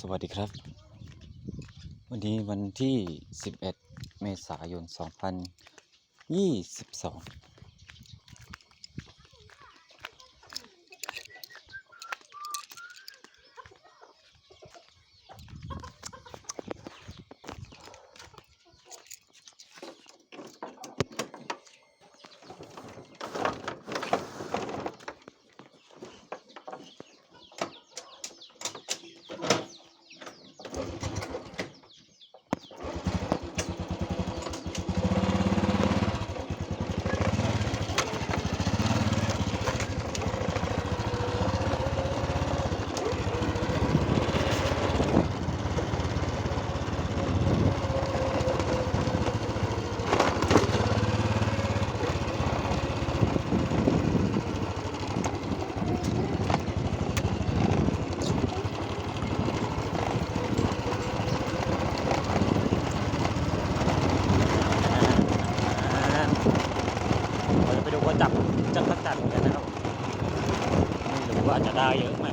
สวัสดีครับ วันนี้วันที่ 11 เมษายน 2022 เราจะไปดูว่าจับจักรจันทร์กันนะครับ ไม่รู้ว่าจะได้เยอะไหม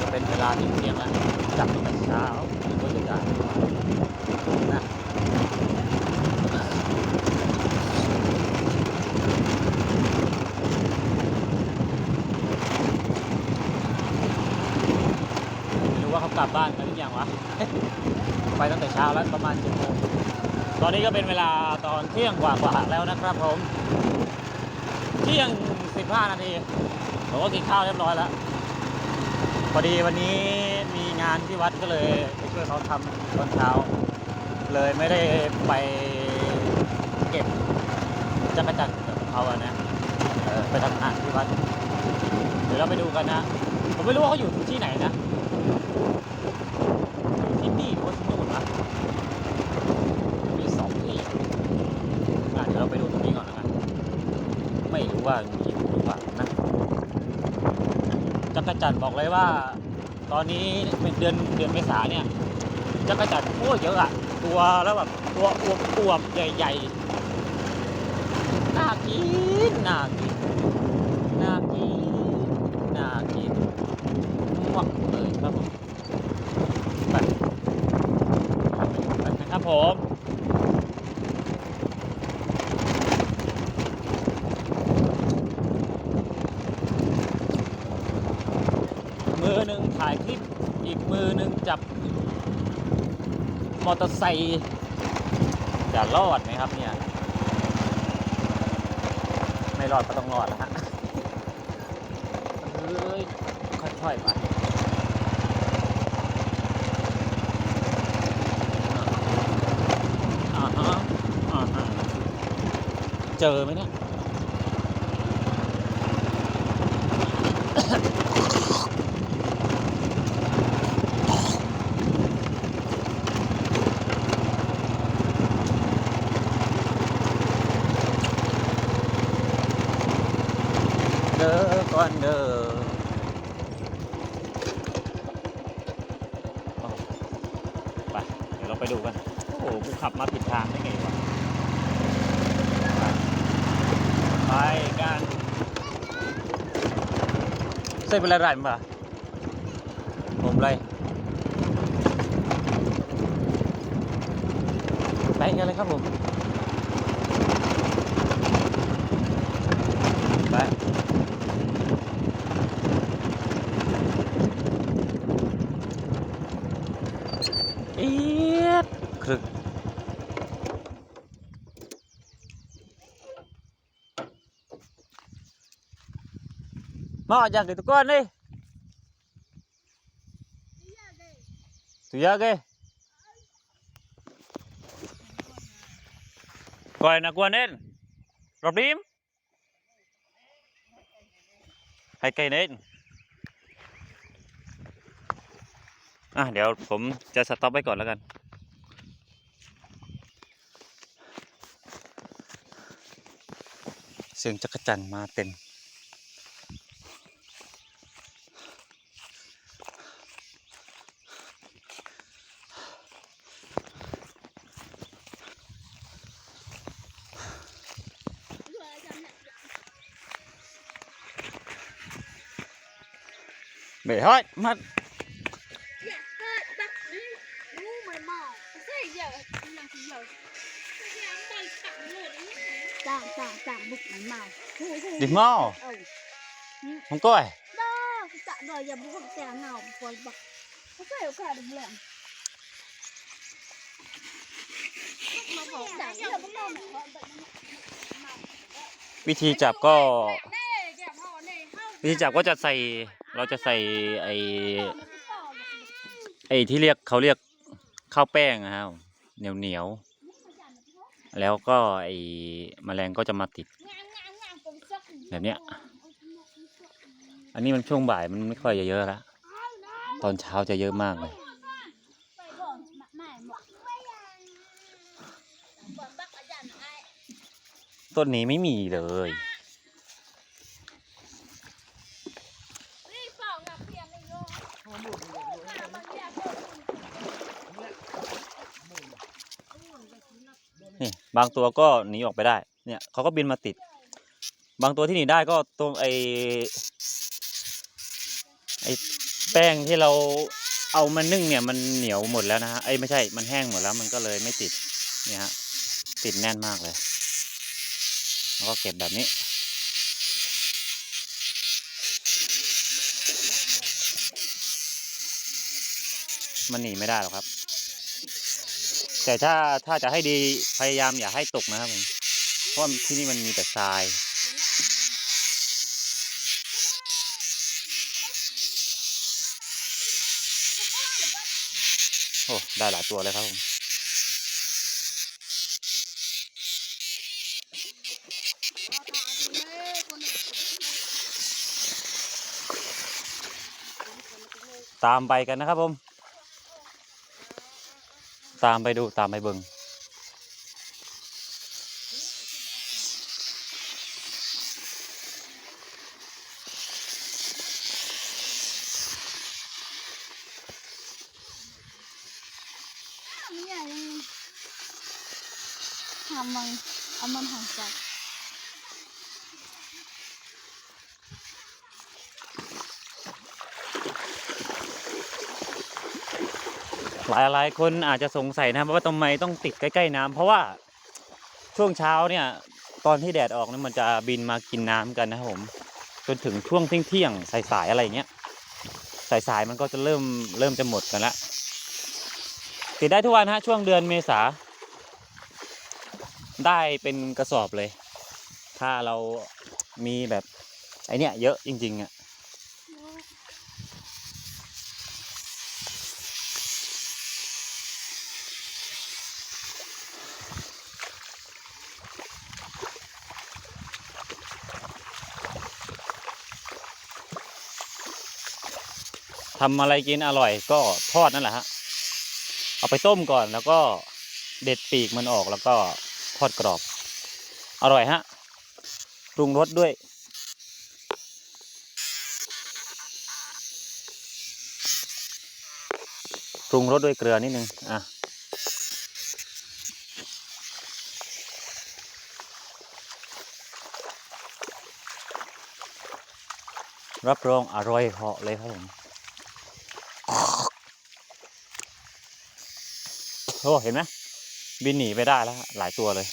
จะเป็นเวลาที่เที่ยงแล้วจับตั้งแต่เช้าไม่รู้ว่าจะได้หรือเปล่านะรู้ว่าเขากลับบ้านกันหรือยังวะ ไปตั้งแต่เช้าแล้วประมาณเจ็ดโมง ตอนนี้ก็เป็นเวลาตอนเที่ยงกว่าๆแล้วนะครับผมเที่ยงสิบห้านาทีผมก็กินข้าวเรียบร้อยแล้ว พอดีวันนี้มีงานที่วัดก็เลยไปช่วยเขาทำตอนเช้า เลยไม่ได้ไปเก็บจักรจันทร์กับเขาอะนะไปทำงานที่วัด เดี๋ยวเราไปดูกันนะ ผมไม่รู้ว่าเขาอยู่ที่ไหนนะ ที่นี่หรือว่าที่นู่นนะมีสองที่อะเดี๋ยวเราไปดูตรงนี้ก่อนแล้วกัน ไม่รู้ ว่ามีอยู่หรือเปล่านะจักรจันทร์บอกเลยว่า ตอนนี้เป็นเดือนเดือนเมษาเนี่ยจักรจันทร์โอ้เยอะอะตัวแล้วแบบตัวอวบอวบใหญ่ๆน่ากินน่ากินน่ากินน่ากินม่วงเลยครับผมไปไปนะครับผมอหนึ่งถ่ายคลิป อีกมือหนึ่ง จับมอเตอร์ไซค์จะรอดไหมครับเนี่ย ไม่รอดก็ต้องรอดแล้วฮะเฮ้ยค่อยๆไปอ่าฮะอ่าฮะเจอไหมเนี่ย เด้อก่อนเด้อโอ้ไป เดี๋ยวเราไปดูกัน โอ้โห กูขับมาผิดทางได้ไงวะ ไปไปกัน เส้นเป็นอะไรมั้งผมเลยไปกันเลยครับผมไปเอียดครึก Mau jangan gitu kan nih. Tuya ke? Coi na quan lên. Rộp đím. Hai cây lên. อะเดี๋ยวผมจะสต็อปไว้ก่อนแล้วกัน เสียงจักรจันทร์มาเต็ม เบะเฮ้ยมัด Dạ, hơi bắt đi. Ngu mày mò. Thế giờ là thì giờ. Tạm tạm tạm bụng mày mò. Hù hù. ดิหม้อ Ừ. ของก้อย Đó, tạm rồi giờ bụng không tè nào còn bạc. Có phải có cả đừng lẹm. Mà bỏ tạm giờ cũng đâu mà họ bệnh. วิธีจับก็ Nè, kẹp họ này không. วิธีจับก็จะใส่ เราจะใส่ไอไอที่เรียกเขาเรียกข้าวแป้งนะครับเหนียวเหนียวแล้วก็ไอแมลงก็จะมาติด แบบเนี้ย อันนี้มันช่วงบ่ายมันไม่ค่อยจะเยอะแล้วตอนเช้าจะเยอะมากเลยต้นนี้ไม่มีเลย นี่บางตัวก็หนีออกไปได้ เนี่ยเขาก็บินมาติด บางตัวที่หนีได้ก็ตัวไอไอแป้งที่เราเอามานึ่งเนี่ยมันเหนียวหมดแล้วนะฮะไอยไม่ใช่มันแห้งหมดแล้วมันก็เลยไม่ติดเนี่ยฮะติดแน่นมากเลยแล้วก็เก็บแบบนี้มันหนีไม่ได้หรอกครับ แต่ถ้าถ้าจะให้ดีพยายามอย่าให้ตกนะครับผมเพราะที่นี่มันมีแต่ทรายโอ้ได้หลายตัวเลยครับผมตามไปกันนะครับผม ตามไปดูตามไปเบิงทำมันเอามันห่างจาก หลายหลายคนอาจจะสงสัยนะครับว่าทำไมต้องติดใกล้ๆน้ำเพราะว่าช่วงเช้าเนี่ยตอนที่แดดออกเนี่ยมันจะบินมากินน้ำกันนะครับผมจนถึงช่วงเที่ยงๆสายๆอะไรเงี้ยสายๆมันก็จะเริ่มเริ่มจะหมดกันละติดได้ทุกวันฮะช่วงเดือนเมษาได้เป็นกระสอบเลย ถ้าเรามีแบบไอเนี้ยเยอะจริงๆอะ ทำอะไรกินอร่อยก็ทอดนั่นแหละฮะ เอาไปต้มก่อนแล้วก็เด็ดปีกมันออกแล้วก็ทอดกรอบ อร่อยฮะปรุงรสด้วย ปรุงรสด้วยเกลือนิดนึงอะรับรองอร่อยเหาะเลยครับผม โอ้เห็นไหมบินหนีไปได้แล้วหลายตัวเลย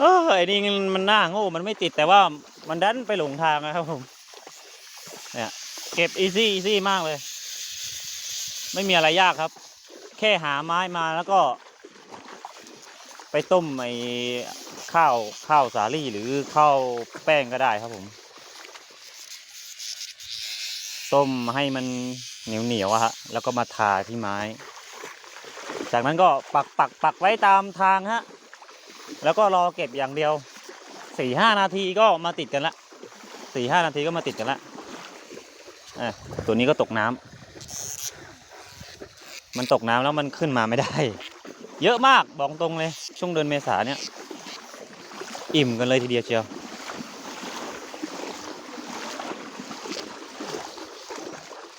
เออไอ้นี่มันหน้าโง่มันไม่ติดแต่ว่ามันดันไปหลงทางนะครับผม เนี่ยเก็บอีซี่อีซี่มากเลย ไม่มีอะไรยากครับ แค่หาไม้มาแล้วก็ ไปต้มไอ้ข้าวข้าวสาลี่หรือข้าวแป้งก็ได้ครับผม ต้มให้มันเหนียวเหนียวๆอะฮะแล้วก็มาทาที่ไม้ จากนั้นก็ปักปักปักไว้ตามทางฮะ แล้วก็รอเก็บอย่างเดียวสี่ห้านาทีก็มาติดกันละสี่ห้านาทีก็มาติดกันละอะตัวนี้ก็ตกน้ำมันตกน้ำแล้วมันขึ้นมาไม่ได้ เยอะมากบอกตรงเลย ช่วงเดือนเมษาเนี่ย อิ่มกันเลยทีเดียวเชียว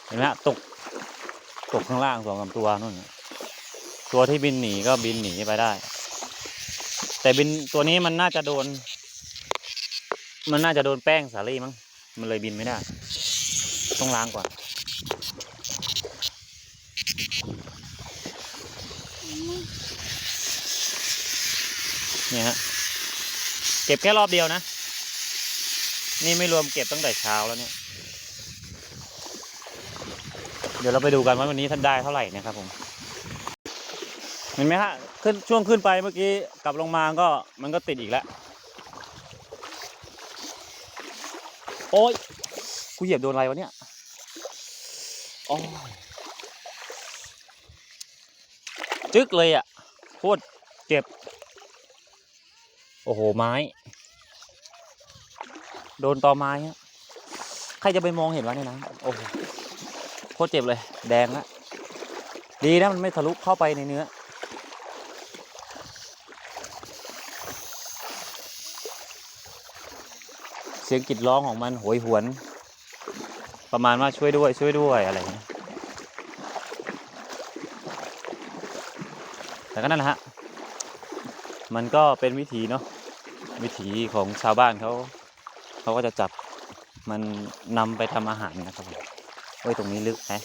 เห็นไหมฮะตกตกข้างล่างสองสาตัวนู่น ตัวที่บินหนีก็บินหนีไปได้ แต่บินตัวนี้มันน่าจะโดน มันน่าจะโดนแป้งสาลี่มั้ง มันเลยบินไม่ได้ ต้องล้างก่อน เนี่ยฮะ เก็บแค่รอบเดียวนะ นี่ไม่รวมเก็บตั้งแต่เช้าแล้วเนี่ย เดี๋ยวเราไปดูกันว่าวันนี้ท่านได้เท่าไหร่นะครับผม เห็นไหมฮะขึ้นช่วงขึ้นไปเมื่อกี้กลับลงมาก็มันก็ติดอีกแล้ว โอ๊ยกูเหยียบโดนอะไรวะเนี่ยโอ้ยจึ๊กเลยอะโคตรเจ็บ โอ้โห ไม้ โดนตอไม้ฮะใครจะไปมองเห็นวะเนี่ยนะ โอ้โห โคตรเจ็บเลย แดงละดีนะมันไม่ทะลุเข้าไปในเนื้อ สียงกรีดร้องของมันโหยหวน ประมาณว่าช่วยด้วยช่วยด้วยอะไรเงี้ยแต่ก็นั่นแหละฮะ มันก็เป็นวิถีเนาะวิถีของชาวบ้านเขาเขาก็จะจับมันนำไปทำอาหารนะครับผมโอ้ยตรงนี้ลึกแฮะ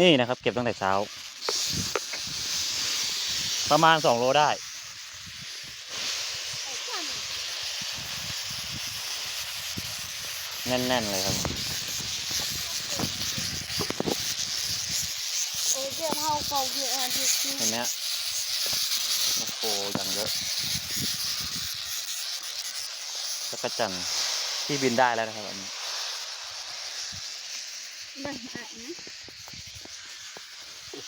นี่นะครับ เก็บตั้งแต่เช้า ประมาณสองโลได้ แน่น ๆ เลยครับเออเดี๋ยวเฮาเฝ้าเดี๋ยวอันที่ที่เห็นไหมฮะโอ้โหอย่างเยอะจักรจันทร์ที่บินได้แล้วนะครับอันนี้ ได้อะนะ อืม เนี่ย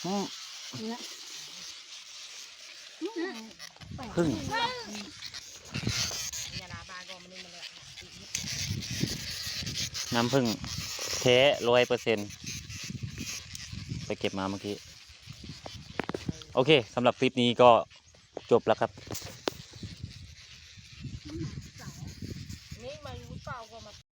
พึ่งน้ำพึ่งเทร้อยเปอร์เซ็นไปเก็บมาเมื่อกี้ โอเคสำหรับคลิปนี้ก็จบแล้วครับ